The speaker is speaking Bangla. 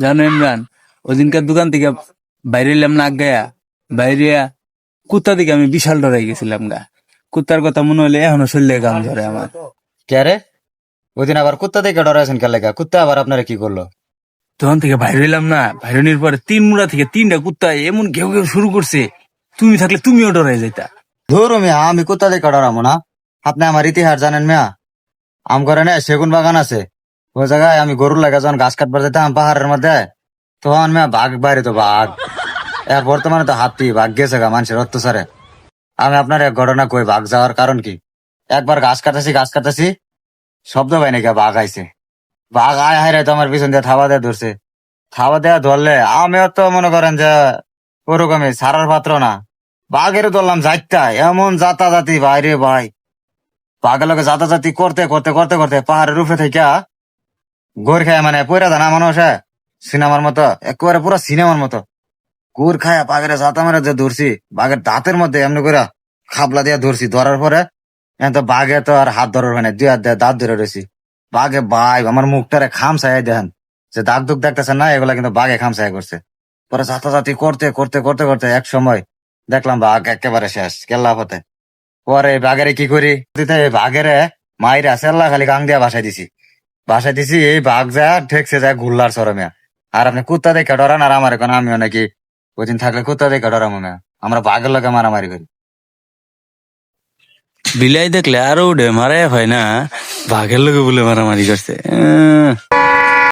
জানো ইমরান ওদিনকার দোকান থেকে বাইরে এলাম না গায়া। বাইরে কুত্তা দিকে আমি বিশাল ডরাই গেছিলাম গা। কুত্তার কথা মনে হলে এখনও শরীরে গান ধরে আমার। কে রে? ওই দিন আবার কুত্তা দেখে ডরাইছেন কে লেগা কুত্তা আবার আপনারা কি করল? তখন থেকে বাইরে এলাম না বাইরের পরে তিন মুড়া থেকে তিনটা কুত্তা এমন ঘেউ ঘেউ শুরু করছে তুমি থাকলে তুমিও ডরাই যাইতা। ধরু মিয়া আমি কুত্তা দেখে ডরামো না। আপনি আমার ইতিহাস জানেন মিয়া। আম করে না সেগুন বাগান আছে। ওই জায়গায় আমি গরুর লাগা যখন গাছ কাটবার যেতাম পাহাড়ের মধ্যে, তখন মিয়া বাঘ বাইরে তো বাঘ। এর বর্তমানে তো হাতি, বাঘ গেছে গা মানুষের অত্যাচারে। আমি আপনার এক ঘটনা কই, বাঘ যাওয়ার কারণ কি? একবার গাছ কাটাছি গাছ কাটাছি, শব্দ পাই নাকি বাঘ আইছে। বাঘ আয় হায় রে তো আমার পিছন দিয়ে থাবা দিয়ে ধরছে। থাবা দেওয়া ধরলে আমিও তো মনে করেন যে ওরকমই, সারার পাত্র না। বাঘেরও ধরলাম যাইতা এমন জাতা জাতি বাইরে ভাই। বাঘের লোকে জাতা জাতি করতে করতে করতে করতে পাহাড়ের রূপে থেকে গোর খায় মানে পয়রা দানা মানুষ সিনেমার মতো, একেবারে পুরো সিনেমার মতো। গুড় খায় বাঘের জাতা মারে যে ধরছি, বাঘের দাঁতের মধ্যে এমনি করে খাবলা দিয়ে ধরছি, ধরার পরে তো বাঘে তো আর হাত ধরার হয় না দুই হাত দাঁত ধরে রয়েছি বাঘে ভাই, আমার মুখটারে খাম চাই দেখেন। যে দাগ দুগ দেখতেছেন না, এগুলা কিন্তু বাঘে খাম চাই করছে। পরে জাতাজাতি করতে করতে করতে করতে এক সময় দেখলাম বাঘ একেবারে শেষ, কেল্লা পথে। পরে বাঘেরে কি করি? বাঘেরে মাইরা সেল্লা খালি গাং দিয়া বাসায় দিছি। বাসায় দিছি, এই বাঘ যা, ঠেকছে যা, গুল্লার সরমিয়া আর আপনি কুত্তা দেখে ডরান, আর আমার এখন আমিও নাকি ওই দিন থাকলে কুত্তা দেখে ডরাম আমরা বাঘের লোকে মারামারি করি। বিলাই দেখলে আরও উঠে মারাই হয় না। বাঘের লোকে বলে মারামারি করছে।